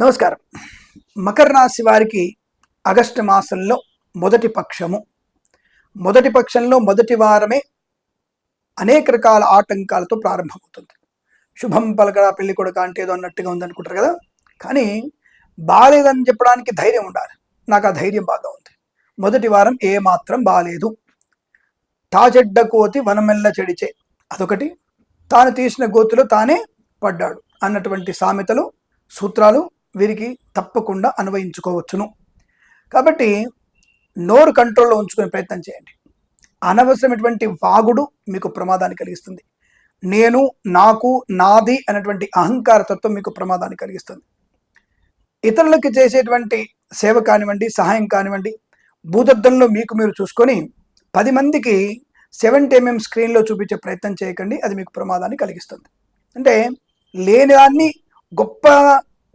నమస్కారం. మకర రాశి వారికి ఆగస్టు మాసంలో మొదటి పక్షము. మొదటి పక్షంలో మొదటి వారమే అనేక రకాల ఆటంకాలతో ప్రారంభమవుతుంది. శుభం పలకడా పెళ్ళి కొడుక అంటే ఏదో అన్నట్టుగా ఉందనుకుంటారు కదా? కానీ బాగాలేదని చెప్పడానికి ధైర్యం ఉండాలి. నాకు ఆ ధైర్యం బాగా ఉంది. మొదటి వారం ఏ మాత్రం బాగాలేదు తాచెడ్డ కోతి వనమెల్ల చెడిచే అదొకటి. తాను తీసిన గోతులో తానే పడ్డాడు అన్నటువంటి సామెతలు సూత్రాలు వీరికి తప్పకుండా అన్వయించుకోవచ్చును. కాబట్టి నోరు కంట్రోల్లో ఉంచుకునే ప్రయత్నం చేయండి. అనవసరమైనటువంటి వాగుడు మీకు ప్రమాదాన్ని కలిగిస్తుంది. నేను నాకు నాది అనేటువంటి అహంకార తత్వం మీకు ప్రమాదాన్ని కలిగిస్తుంది. ఇతరులకు చేసేటువంటి సేవ కానివ్వండి సహాయం కానివ్వండి భూతద్దంలో మీకు మీరు చూసుకొని పది మందికి సెవెంటీ ఎంఎం స్క్రీన్లో చూపించే ప్రయత్నం చేయకండి అది మీకు ప్రమాదాన్ని కలిగిస్తుంది. అంటే లేని దాన్ని గొప్ప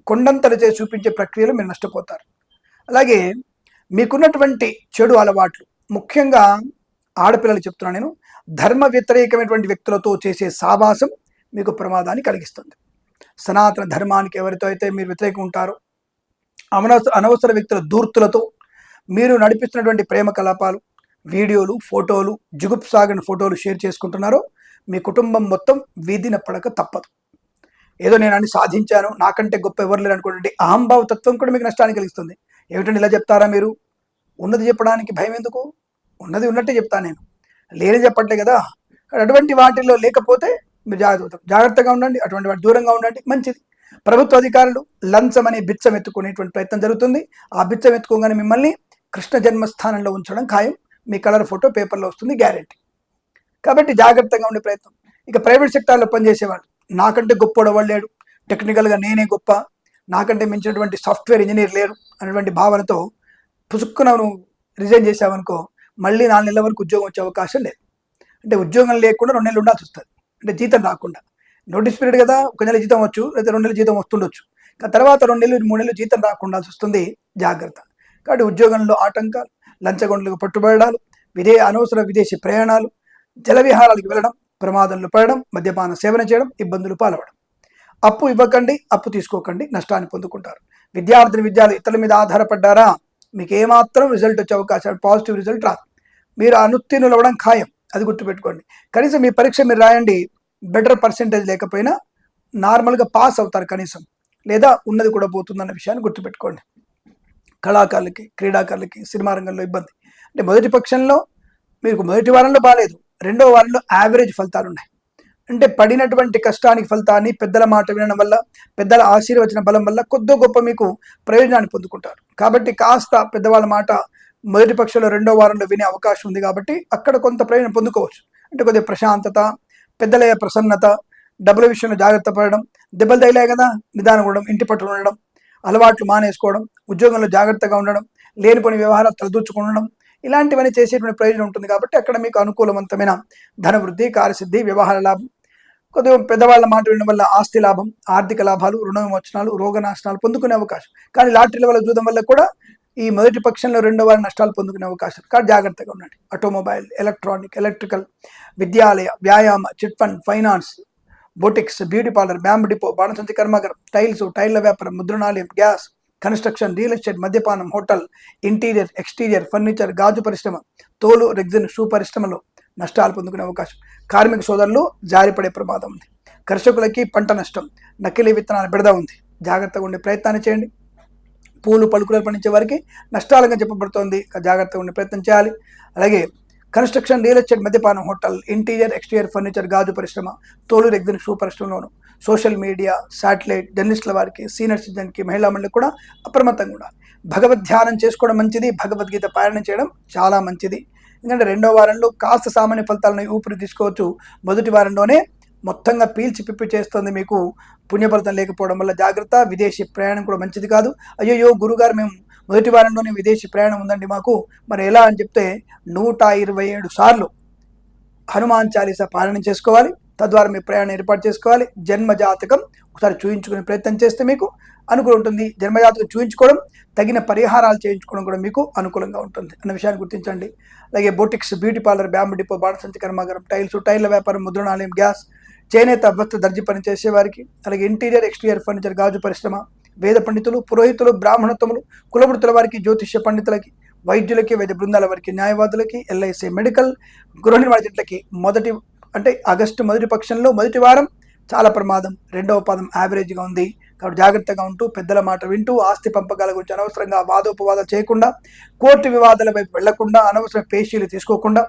కొండంతలు చేసి చూపించే ప్రక్రియలో మీరు నష్టపోతారు. అలాగే మీకున్నటువంటి చెడు అలవాట్లు ముఖ్యంగా ఆడపిల్లలు చెప్తున్నాను నేను ధర్మ వ్యతిరేకమైనటువంటి వ్యక్తులతో చేసే సావాసం మీకు ప్రమాదాన్ని కలిగిస్తుంది. సనాతన ధర్మానికి ఎవరితో అయితే మీరు వ్యతిరేకం ఉంటారో అనవసర అనవసర వ్యక్తుల దూర్తులతో మీరు నడిపిస్తున్నటువంటి ప్రేమ కలాపాలు వీడియోలు ఫోటోలు జుగుప్సాగిన ఫోటోలు షేర్ చేసుకుంటున్నారో మీ కుటుంబం మొత్తం వీధిన పడక తప్పదు. ఏదో నేను అన్ని సాధించాను నాకంటే గొప్ప ఎవరు లేరు అనుకోండి అహంభావ తత్వం కూడా మీకు నష్టాన్ని కలిగిస్తుంది. ఏమిటండి ఇలా చెప్తారా మీరు? ఉన్నది చెప్పడానికి భయం ఎందుకు? ఉన్నది ఉన్నట్టే చెప్తాను నేను. లేని చెప్పట్లే కదా. అటువంటి వాటిల్లో లేకపోతే మీరు జాగ్రత్త జాగ్రత్తగా ఉండండి అటువంటి వాటి దూరంగా ఉండండి మంచిది. ప్రభుత్వ అధికారులు లంచం అనే బిచ్చం ఎత్తుకునేటువంటి ప్రయత్నం జరుగుతుంది. ఆ బిచ్చం ఎత్తుకోగానే మిమ్మల్ని కృష్ణ జన్మస్థానంలో ఉంచడం ఖాయం. మీ కలర్ ఫోటో పేపర్లో వస్తుంది గ్యారెంటీ. కాబట్టి జాగ్రత్తగా ఉండే ప్రయత్నం. ఇక ప్రైవేట్ సెక్టార్లో పనిచేసేవాళ్ళు. నాకంటే గొప్పోడు ఎవడు లేడు? టెక్నికల్గా నేనే గొప్ప. నాకంటే మించినటువంటి సాఫ్ట్వేర్ ఇంజనీర్ లేరు అనేటువంటి భావనతో పుసుక్కున నువ్వు రిజైన్ చేసావనుకో మళ్ళీ నాలుగు నెలల వరకు ఉద్యోగం వచ్చే అవకాశం లేదు. అంటే ఉద్యోగం లేకుండా రెండు నెలలు ఉండాల్సి వస్తుంది. అంటే జీతం రాకుండా. నోటీస్ పీరియడ్ కదా ఒక నెల జీతం వచ్చు లేదా రెండు నెలలు జీతం వస్తుండొచ్చు. కానీ తర్వాత రెండు నెలలు మూడు నెలలు జీతం రాకుండా వస్తుంది జాగ్రత్త. కాబట్టి ఉద్యోగంలో ఆటంకాలు లంచగొండలకు పట్టుబడడాలు విదే అనవసర విదేశీ ప్రయాణాలు జల విహారాలకు వెళ్ళడం ప్రమాదంలో పడడం మద్యపాన సేవన చేయడం ఇబ్బందులు పాల్పడడం అప్పు ఇవ్వకండి అప్పు తీసుకోకండి నష్టాన్ని పొందుకుంటారు. విద్యార్థిని విద్యాలు ఇతరుల మీద ఆధారపడ్డారా? మీకు ఏమాత్రం రిజల్ట్ వచ్చే అవకాశం పాజిటివ్ రిజల్ట్ రాదు. మీరు అనుత్తీర్ణులు అవ్వడం ఖాయం అది గుర్తుపెట్టుకోండి. కనీసం మీ పరీక్ష మీరు రాయండి బెటర్ పర్సెంటేజ్ లేకపోయినా నార్మల్గా పాస్ అవుతారు కనీసం. లేదా ఉన్నది కూడా పోతుందన్న విషయాన్ని గుర్తుపెట్టుకోండి. కళాకారులకి క్రీడాకారులకి సినిమా రంగంలో ఇబ్బంది. అంటే మొదటి పక్షంలో మీకు మొదటి వారంలో బాగాలేదు రెండో వారంలో యావరేజ్ ఫలితాలు ఉన్నాయి. అంటే పడినటువంటి కష్టానికి ఫలితాన్ని పెద్దల మాట వినడం వల్ల పెద్దల ఆశీర్వచన బలం వల్ల కొద్దో గొప్ప మీకు ప్రయోజనాన్ని పొందుకుంటారు. కాబట్టి కాస్త పెద్దవాళ్ళ మాట మొదటి పక్షంలో రెండో వారంలో వినే అవకాశం ఉంది కాబట్టి అక్కడ కొంత ప్రయోజనం పొందుకోవచ్చు. అంటే కొద్దిగా ప్రశాంతత పెద్దల ప్రసన్నత డబ్బుల విషయంలో జాగ్రత్త పడడం దెబ్బలు తగిలాయి కదా నిదానం ఉండడం ఇంటి పట్టు ఉండడం అలవాట్లు మానేసుకోవడం ఉద్యోగంలో జాగ్రత్తగా ఉండడం లేనిపోని వ్యవహారాలు తలదూర్చుకుండడం ఇలాంటివన్నీ చేసేటువంటి ప్రయోజనం ఉంటుంది కాబట్టి అక్కడ మీకు అనుకూలవంతమైన ధన వృద్ధి కార్యసిద్ధి వ్యవహార లాభం కొద్దిగా పెద్దవాళ్ళ మాట వినడం వల్ల ఆస్తి లాభం ఆర్థిక లాభాలు రుణ విమోచనాలు రోగ నాశనాలు పొందుకునే అవకాశం. కానీ లాటరీల వల్ల చూడడం వల్ల కూడా ఈ మొదటి పక్షంలో రెండో వారి నష్టాలు పొందుకునే అవకాశం. కానీ జాగ్రత్తగా ఉండండి. ఆటోమొబైల్ ఎలక్ట్రానిక్ ఎలక్ట్రికల్ విద్యాలయ వ్యాయామ chit fund finance boutiques beauty parlour bamboo depot బాణసంచి కర్మాగారం టైల్స్ టైళ్ళ వ్యాపారం ముద్రణాలయం గ్యాస్ కన్స్ట్రక్షన్ రియల్ ఎస్టేట్ మద్యపానం హోటల్ ఇంటీరియర్ ఎక్స్టీరియర్ ఫర్నిచర్ గాజు పరిశ్రమ తోలు రెగ్జిన్ షూ పరిశ్రమలో నష్టాలు పొందుకునే అవకాశం. కార్మిక సోదరులు జారిపడే ప్రమాదం ఉంది. కర్షకులకి పంట నష్టం నకిలీ విత్తనాల బిడద ఉంది. జాగ్రత్తగా ఉండే ప్రయత్నాన్ని చేయండి. పూలు పలుకులు పండించే వారికి నష్టాలుగా చెప్పబడుతోంది. జాగ్రత్తగా ఉండే ప్రయత్నం చేయాలి. అలాగే కన్స్ట్రక్షన్ రియల్ ఎస్టేట్ మద్యపానం హోటల్ ఇంటీరియర్ ఎక్స్టీరియర్ ఫర్నిచర్ గాజు పరిశ్రమ తోలు రెగ్జిన్ షూ పరిశ్రమలోను సోషల్ మీడియా శాటిలైట్ జర్నలిస్టుల వారికి సీనియర్ సిటిజన్కి మహిళా మండలికి కూడా అప్రమత్తంగా ఉండాలి. భగవద్ ధ్యానం చేసుకోవడం మంచిది భగవద్గీత పారాయణ చేయడం చాలా మంచిది. ఎందుకంటే రెండో వారంలో కాస్త సామాన్య ఫలితాలను ఊపిరి తీసుకోవచ్చు. మొదటి వారంలోనే మొత్తంగా పీల్చి పిప్పి చేస్తుంది మీకు. పుణ్యఫలితం లేకపోవడం వల్ల జాగ్రత్త విదేశీ ప్రయాణం కూడా మంచిది కాదు. అయ్యో గురుగారు మేము మొదటి వారంలోనే విదేశీ ప్రయాణం ఉందండి మాకు. మరి ఎలా అని చెప్తే నూట ఇరవై ఏడు సార్లు హనుమాన్ చాలీసా పాలన చేసుకోవాలి. తద్వారా మీ ప్రయాణం ఏర్పాటు చేసుకోవాలి. జన్మ జాతకం ఒకసారి చూయించుకునే ప్రయత్నం చేస్తే మీకు అనుకూలం ఉంటుంది. జన్మజాతకం చూయించుకోవడం తగిన పరిహారాలు చేయించుకోవడం కూడా మీకు అనుకూలంగా ఉంటుంది అన్న విషయాన్ని గుర్తించండి. అలాగే boutiques beauty parlour bamboo depot బాణసంచి కర్మాగారం టైల్స్ టైర్ల వ్యాపారం ముద్రణాలయం గ్యాస్ చేనేత వస్త్ర దర్జీ పని చేసేవారికి అలాగే ఇంటీరియర్ ఎక్స్టీరియర్ ఫర్నిచర్ గాజు పరిశ్రమ వేద పండితులు పురోహితులు బ్రాహ్మణత్వములు కులవృత్తుల వారికి జ్యోతిష్య పండితులకి వైద్యులకి వైద్య బృందాల వారికి న్యాయవాదులకి ఎల్ఐసి మెడికల్ గృహ నిర్మాణితులకి మొదటి అంటే ఆగస్టు మొదటి పక్షంలో మొదటి వారం చాలా ప్రమాదం. రెండవ పాదం యావరేజ్గా ఉంది. కాబట్టి జాగ్రత్తగా ఉంటూ పెద్దల మాట వింటూ ఆస్తి పంపకాల గురించి అనవసరంగా వాదోపవాదాలు చేయకుండా కోర్టు వివాదాల వైపు వెళ్ళకుండా అనవసర పేషీలు తీసుకోకుండా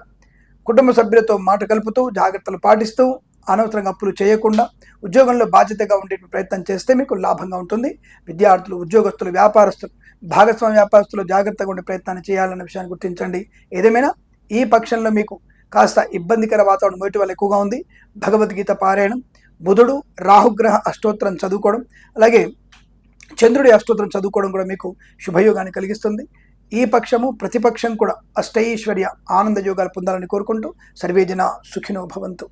కుటుంబ సభ్యులతో మాట కలుపుతూ జాగ్రత్తలు పాటిస్తూ అనవసరంగా అప్పులు చేయకుండా ఉద్యోగంలో బాధ్యతగా ఉండే ప్రయత్నం చేస్తే మీకు లాభంగా ఉంటుంది. విద్యార్థులు ఉద్యోగస్తులు వ్యాపారస్తులు భాగస్వామ్య వ్యాపారస్తులు జాగ్రత్తగా ఉండే ప్రయత్నాన్ని చేయాలన్న విషయాన్ని గుర్తించండి. ఏదేమైనా ఈ పక్షంలో మీకు కాస్త ఇబ్బందికర వాతావరణం మొదటి వల్ల ఎక్కువగా ఉంది. భగవద్గీత పారాయణం బుధుడు రాహుగ్రహ అష్టోత్తరం చదువుకోవడం అలాగే చంద్రుడి అష్టోత్తరం చదువుకోవడం కూడా మీకు శుభయోగాన్ని కలిగిస్తుంది. ఈ పక్షము ప్రతిపక్షం కూడా అష్టైశ్వర్య ఆనంద యోగాలు పొందాలని కోరుకుంటూ సర్వేజన సుఖినో భవంతు.